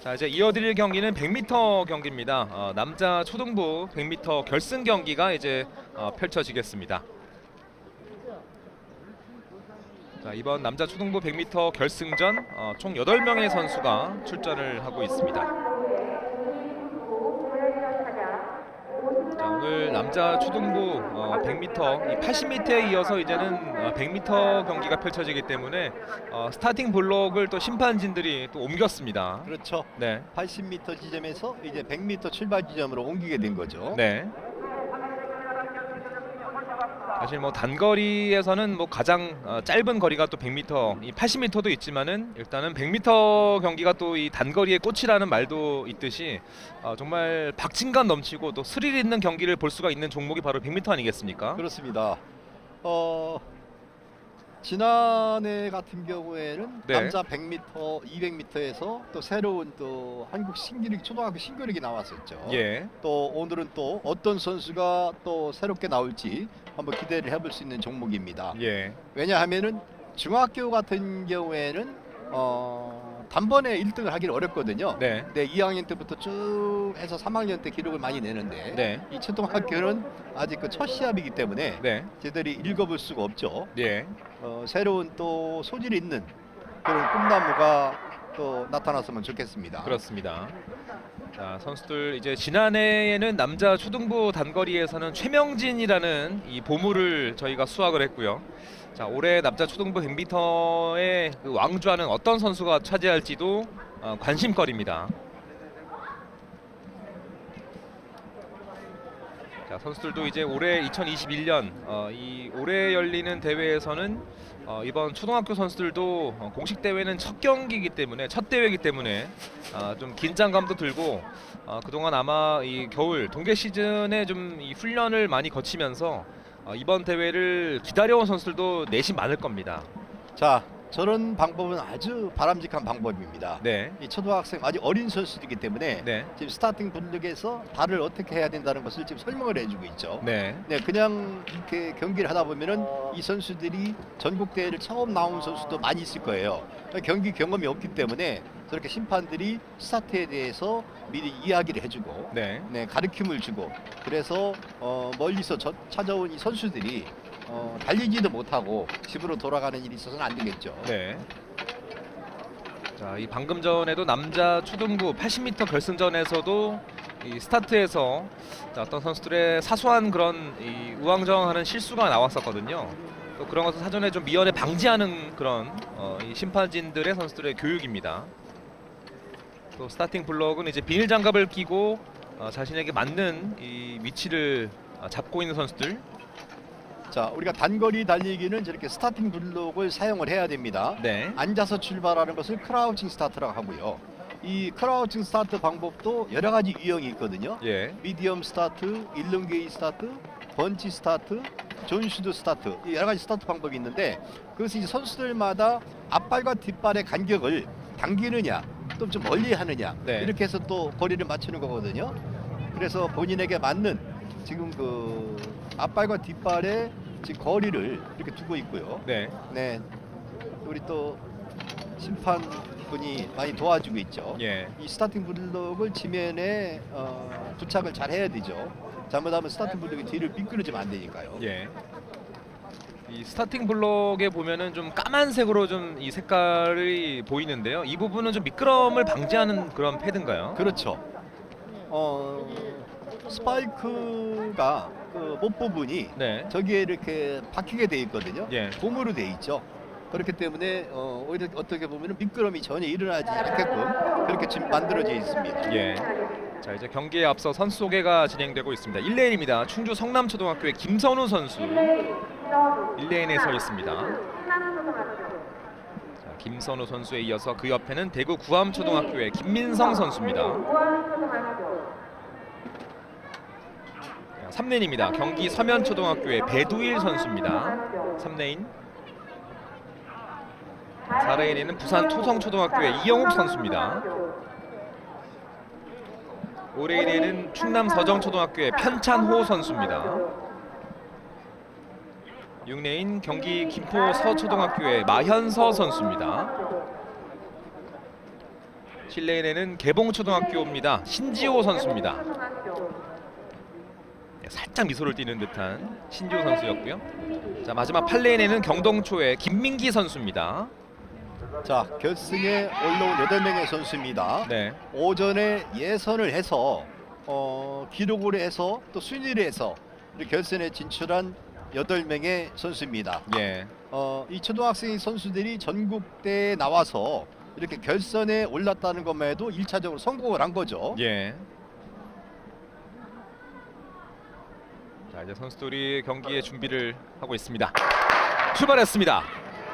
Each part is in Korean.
자 이제 이어드릴 경기는 100m 경기입니다. 어, 남자 초등부 100m 결승 경기가 이제 어, 펼쳐지겠습니다. 자 이번 남자 초등부 100m 결승전 어, 총 8명의 선수가 출전을 하고 있습니다. 자, 오늘 남자 초등부 어, 100m, 이 80m에 이어서 이제는 어, 100m 경기가 펼쳐지기 때문에 어, 스타팅 블록을 또 심판진들이 또 옮겼습니다. 그렇죠. 네. 80m 지점에서 이제 100m 출발 지점으로 옮기게 된 거죠. 네. 사실 뭐 단거리에서는 뭐 가장 어, 짧은 거리가 또 100m, 이 80m도 있지만은 일단은 100m 경기가 또 이 단거리의 꽃이라는 말도 있듯이 어, 정말 박진감 넘치고 또 스릴 있는 경기를 볼 수가 있는 종목이 바로 100m 아니겠습니까? 그렇습니다. 어 지난해 같은 경우에는 네. 남자 100m, 200m에서 또 새로운 또 한국 신기록 초등학교 신기록이 나왔었죠. 예. 또 오늘은 또 어떤 선수가 또 새롭게 나올지 한번 기대를 해볼 수 있는 종목입니다. 예. 왜냐하면은 중학교 같은 경우에는 어 단번에 1등을 하기는 어렵거든요. 네. 네, 2학년 때부터 쭉 해서 3학년 때 기록을 많이 내는데 네. 이 초등학교는 아직 그 첫 시합이기 때문에 네. 제들이 읽어볼 수가 없죠. 예. 어, 새로운 또 소질이 있는 그런 꿈나무가 또 나타났으면 좋겠습니다. 그렇습니다. 자 선수들 이제 지난해에는 남자 초등부 단거리에서는 최명진이라는 이 보물을 저희가 수확을 했고요. 자 올해 남자 초등부 100m의 그 왕좌는 어떤 선수가 차지할지도 어, 관심거리입니다. 자 선수들도 이제 올해 2021년 어, 이 올해 열리는 대회에서는 어, 이번 초등학교 선수들도 어, 공식 대회는 첫 경기이기 때문에 첫 대회이기 때문에 아, 좀 긴장감도 들고 아, 그동안 아마 이 겨울 동계 시즌에 좀 이 훈련을 많이 거치면서 어, 이번 대회를 기다려온 선수들도 내심 많을 겁니다. 자, 저런 방법은 아주 바람직한 방법입니다. 네, 이 초등학생 아직 어린 선수이기 때문에 네, 지금 스타팅 분력에서 발을 어떻게 해야 된다는 것을 지금 설명을 해주고 있죠. 네, 네, 그냥 이렇게 경기를 하다 보면은 이 선수들이 전국 대회를 처음 나온 선수도 많이 있을 거예요. 경기 경험이 없기 때문에 저렇게 심판들이 스타트에 대해서 미리 이야기를 해주고, 네, 네, 가르침을 주고, 그래서 어, 멀리서 저- 찾아온 이 선수들이 어, 달리지도 못하고 집으로 돌아가는 일이 있어서는 안 되겠죠. 네. 자, 이 방금 전에도 남자 초등부 80m 결승전에서도 이 스타트에서 자, 어떤 선수들의 사소한 그런 이 우왕좌왕하는 실수가 나왔었거든요. 또 그런 것을 사전에 좀 미연에 방지하는 그런 어, 이 심판진들의 선수들의 교육입니다. 또 스타팅 블록은 이제 비닐 장갑을 끼고 어, 자신에게 맞는 이 위치를 어, 잡고 있는 선수들. 자, 우리가 단거리 달리기는 저렇게 스타팅 블록을 사용을 해야 됩니다. 네, 앉아서 출발하는 것을 크라우칭 스타트라고 하고요. 이 크라우칭 스타트 방법도 여러 가지 유형이 있거든요. 예, 미디엄 스타트, 일렁게이 스타트, 번치 스타트, 존슈드 스타트 이 여러 가지 스타트 방법이 있는데 그것이 이제 선수들마다 앞발과 뒷발의 간격을 당기느냐 또 좀 멀리 하느냐 네. 이렇게 해서 또 거리를 맞추는 거거든요. 그래서 본인에게 맞는 지금 그 앞발과 뒷발의 지금 거리를 이렇게 두고 있고요. 네, 네, 우리 또 심판 분이 많이 도와주고 있죠. 예. 이 스타팅 블록을 지면에 어, 부착을 잘 해야 되죠. 잘못하면 스타팅 블록이 뒤를 미끄러지면 안 되니까요. 예. 이 스타팅 블록에 보면은 좀 까만색으로 좀 이 색깔이 보이는데요. 이 부분은 좀 미끄럼을 방지하는 그런 패드인가요? 그렇죠. 어, 스파이크가 그 못 부분이 네. 저기에 이렇게 박히게 돼 있거든요. 예. 고무로 돼 있죠. 그렇기 때문에 어, 오히려 어떻게 보면 미끄럼이 전혀 일어나지 않게끔 그렇게 지금 만들어져 있습니다. 예. 자 이제 경기에 앞서 선수 소개가 진행되고 있습니다. 1레인입니다. 충주 성남초등학교의 김선우 선수 1레인에 서 있습니다. 자, 김선우 선수에 이어서 그 옆에는 대구 구암초등학교의 김민성 선수입니다. 3레인입니다. 경기 서면초등학교의 배두일 선수입니다. 3레인 4레인에는 부산 토성초등학교의 이영욱 선수입니다. 5레인에는 충남 서정초등학교의 편찬호 선수입니다. 6레인 경기 김포 서초등학교의 마현서 선수입니다. 7레인에는 개봉초등학교입니다. 신지호 선수입니다. 네, 살짝 미소를 띠는 듯한 신지호 선수였고요. 자 마지막 8레인에는 경동초의 김민기 선수입니다. 자 결승에 올라온 8명의 선수입니다. 네, 오전에 예선을 해서 어, 기록을 해서 또 순위를 해서 결선에 진출한 8명의 선수입니다. 예, 어, 이 초등학생 선수들이 전국대에 나와서 이렇게 결선에 올랐다는 것만 해도 1차적으로 성공을 한 거죠. 예. 자 이제 선수들이 경기의 준비를 하고 있습니다. 출발했습니다.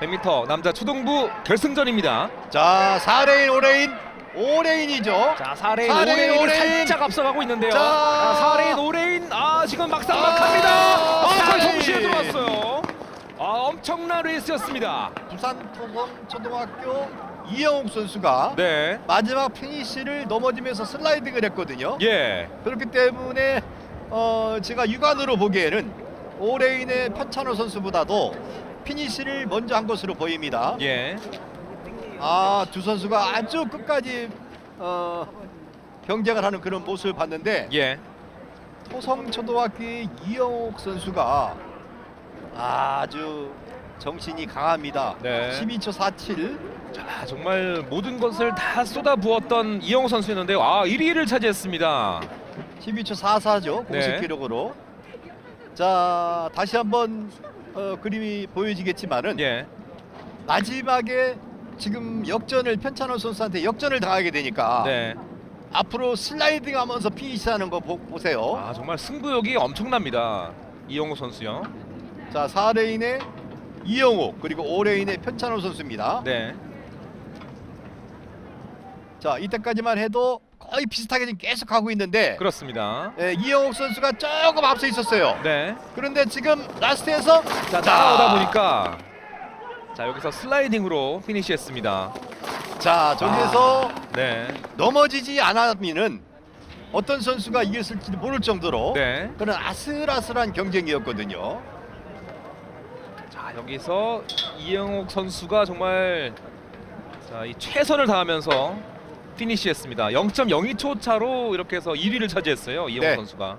100m 남자 초등부 결승전입니다. 자, 4레인, 5레인, 5레인이죠. 자 4레인, 4레인, 5레인이 5레인. 살짝 앞서가고 있는데요. 자. 자, 4레인, 5레인 아 지금 막상막합니다. 아, 아, 거의 4레인. 동시에 들어왔어요. 아 엄청난 레이스였습니다. 부산 토범 초등학교 이영욱 선수가 네, 마지막 피니시를 넘어지면서 슬라이딩을 했거든요. 예, 그렇기 때문에 어, 제가 육안으로 보기에는 5레인의 편찬호 선수보다도 피니시를 먼저 한 것으로 보입니다. 예, 아, 두 선수가 아주 끝까지 어, 경쟁을 하는 그런 모습을 봤는데 예. 토성초등학교의 이영옥 선수가 아주 정신이 강합니다. 네. 12초 47. 자 정말 모든 것을 다 쏟아 부었던 이영호 선수였는데요. 아 1위를 차지했습니다. 12초 44죠. 공식 네. 기록으로. 자, 다시 한번 어, 그림이 보여지겠지만은 예, 마지막에 지금 역전을 편찬호 선수한테 역전을 당하게 되니까 네. 앞으로 슬라이딩 하면서 피니시하는 거 보, 보세요. 아 정말 승부욕이 엄청납니다. 이영호 선수요. 자, 4레인의 이영욱 그리고 5레인의 편찬호 선수입니다. 네. 자, 이때까지만 해도 거의 비슷하게 지금 계속 가고 있는데 그렇습니다. 예, 이영욱 선수가 조금 앞서 있었어요. 네. 그런데 지금 라스트에서 자 날아오다 보니까 자 여기서 슬라이딩으로 피니시했습니다. 자, 저기에서 네. 넘어지지 않으면은 어떤 선수가 이겼을지 모를 정도로 네. 그런 아슬아슬한 경쟁이었거든요. 자 여기서 이영옥 선수가 정말 자, 이 최선을 다하면서 피니시했습니다. 0.02초 차로 이렇게 해서 1위를 차지했어요. 이영옥 네. 선수가.